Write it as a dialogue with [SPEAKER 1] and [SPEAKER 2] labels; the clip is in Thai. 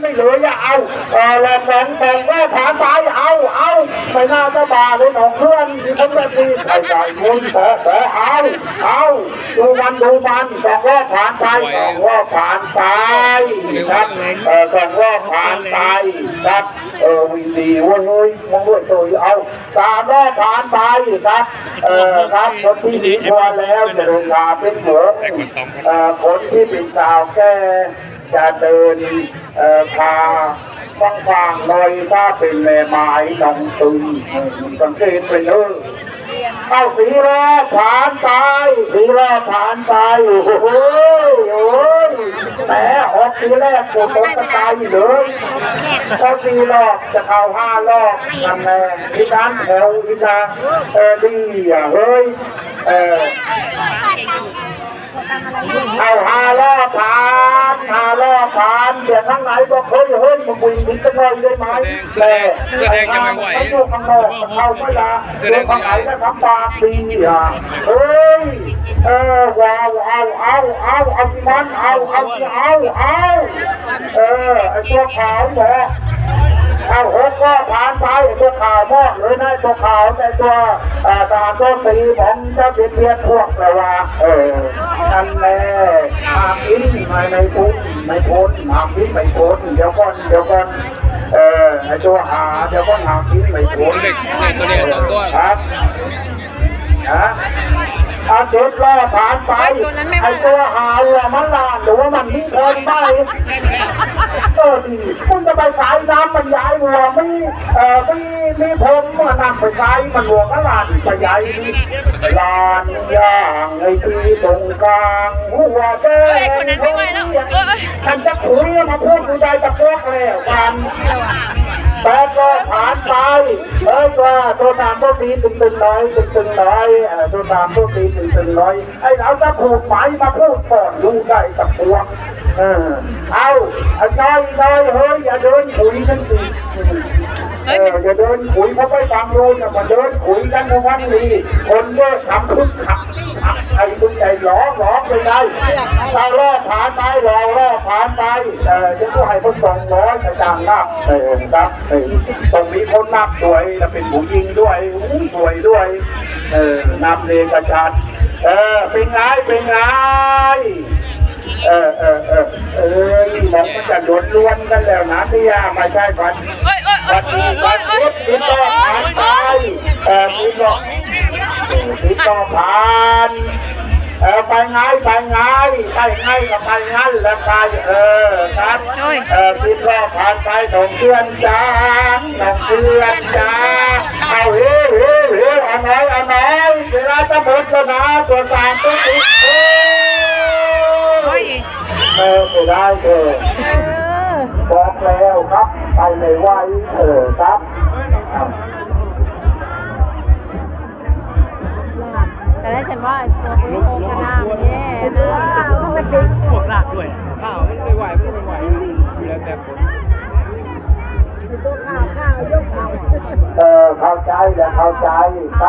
[SPEAKER 1] ไม่เหลืออย่าเอาเออแหลกแหลงแบ่งแม่ผ่านไปเอาเอาไปหน้าตาบาเลยของเพื่อนที่ผมแบบนี้ใส่ใจคุณขอขอเอาเอาดูมันดูมันสองรอบผ่านไปสองรอบผ่านไปครับเออสองรอบผ่านไปครับ เออวิ่งดีว้ยเฮ้ยมองด้วยตัวเอาสามรอบผ่านไปครับเออครับคนที่ดีพอแล้วจะเดินทางเป็นเหมือนเอ่อคนที่เป็นสาวแก่จะเดินเอ่อพาฟังๆหน่อยถ้าเป็นแม่ไม้ต้องตึงสังเกตไปเนอะเข้าสีแรกผ่านไปสีแรกผ่านไปโอ้โหโอ้ย แต่ออกสีแรกปวดตกกระจายเลยพอสี่รอบจะเข้าห้ารอบนั่นแหละที่ด้านแถวที่ทางเออดีอะเฮ้ยเออเอาห้ารอบผ่าน หาล่อฟานเดี๋ยวข้างไหนบอกเฮ้ยเฮ้ยมึงวิ่งถึงจะหน่อยได้ไหมแต่แสดงยังไม่ไหวข้างนอกเข้าไม่ละแสดี๋ยวข้างไหนก็ทำปากดีอะเฮ้ยเออว้าวเอาเอาเอาเอาที่มันเอาเอาเอาเอาเออไอ้ตัวขาวเนี่ย เอาหกก็ผ่านไปไอ้ตัวขาวมอกเลยนะตัวขาวแต่ตัวอ่าตาตัวสีของเจ้าเบียดเบียนพวกแต่ว่าเออนั่นแหละหามอินไม่ไม่พ้นไม่พ้นหามอินไม่พ้นเดี๋ยวก่อนเดี๋ยวก่อนเออไอ้ตัวหาเดี๋ยวก่อนหามอินไม่พ้น
[SPEAKER 2] เด็กเด็กตัวเด็กสองตัว
[SPEAKER 1] ครับ นะอาเจ็ดล้อผ่านไปไอตัวหาว่ามันลานหรือว่ามันมีคนไหมเออดีคุณจะไปสายน้ำมันย้ายหัวไมีเอ่อมีมีผมเมื่อนำไปใช้มันหัวก็ลานไปย้ายลานย่างไอ้ที่ตรงกลางหัวแก้
[SPEAKER 3] เอ้ยคนนั้นไม่ไหวแล้ว
[SPEAKER 1] ฉันจะคุยมาพูดดูใจตะพวกแล้วกัน ว่าตัวตามตัวนี้ตึงตึงน้อยตึงตึงน้อยเออตัวตามตัวนี้ตึงตึงน้อย ไอ้เราจะพูดไหมมาพูดก่อนดูได้กับตัวเออเอาไอ้น้อยน้อยเฮ้ยอย่าเดินถุยกันตีเอออย่าเดินคุยเพราะไปฟังรูนมาเดินคุยกันในวันนี้คนเยอะทำคึกขับไอ้ตุ้งใจหลอกหลอกไปได้เราล่อผ่านไปเราล่อผ่านไปเออจะผู้ให้คนสองร้อยกระจังนับเออครับตรงนี้คนนับสวยและเป็นผู้หญิงด้วยสวยด้วย เออนับเลขกระชัดเออเป็นไงเป็นไงเออเออเออ เออมองมันจะโดนล้วนกันแล้วนะพี่ยาไม่ใช่ฟัน
[SPEAKER 3] เอ้ยเอ้ย
[SPEAKER 1] วัน
[SPEAKER 3] ย
[SPEAKER 1] นี้
[SPEAKER 3] เอ้
[SPEAKER 1] วัน
[SPEAKER 3] เอ้
[SPEAKER 1] นี้
[SPEAKER 3] ย
[SPEAKER 1] ติดต่อผ่านไปเออติดต่อเออติดต่อผ่านเออไปไงไปไงไปไงก็ไปงั้นแล้วไปเออครับเออติดต่อผ่านไปของเพื่อนจ้าของเพื่อนจ้าเอาเฮ้เฮ้เฮ้อาน้อยเอาน้อยเวลาจะหมดแล้วนะตัวสามตัว ไม่ได้เออบอกแล้วครับ ไปไม่ไหวเออครับ
[SPEAKER 4] แต่ได้ฉันว่าตัวคุณโตกระน้ำเนี่ยนะต้องไปปิด
[SPEAKER 2] พวกลากด้วยข้าวไม่ไหวไม่ไหวแล้วแต่คน
[SPEAKER 4] ตัวข้าวข้าวยกเอา
[SPEAKER 1] เออเข้าใจแล้วเข้าใจครับ